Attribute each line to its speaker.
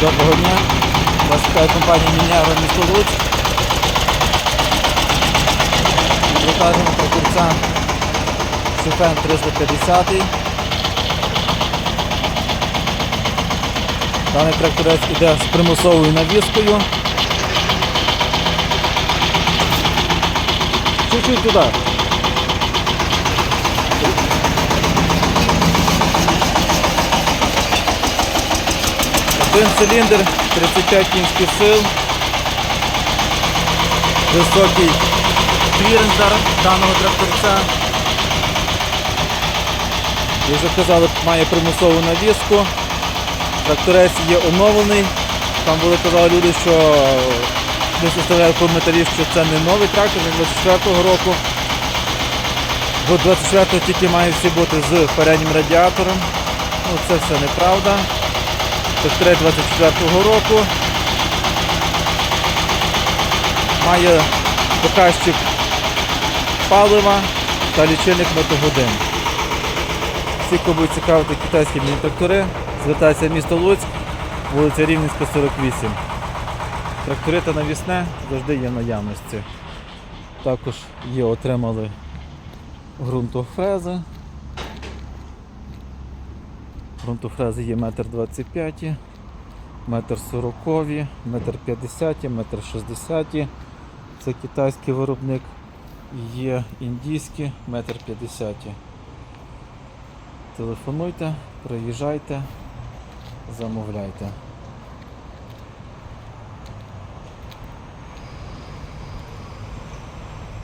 Speaker 1: Доброго дня. Вас чекає компанія Міняра місто Луцьк. Покажемо тракторця Шифен 350. Даний тракторець іде з примусовою навіскою. Чуть-чуть туди. Один циліндр, 35 кінських сил, високий кліренсер даного тракторця. Як вже казали, має примусову навіску. Тракторець є оновлений. Там були казали люди, що не составляють коментарі, що це не новий трактор, він 24-го року. Бо 24-го тільки має всі бути з переднім радіатором. Ну, це все неправда. Тракторець 24-го року. Має показчик палива та лічильник мотогодин. Всі, кого будуть цікавити китайські міні-трактори, звертайтеся в місто Луцьк, вулиця Рівненська, 48. Трактори та навісне завжди є наявності. Також є, отримали ґрунтофрези. Ґрунтофрези є 1,25 м, метр 40, метр 50, метр 60. Це китайський виробник. Є індійські, метр 50. Телефонуйте, приїжджайте, замовляйте.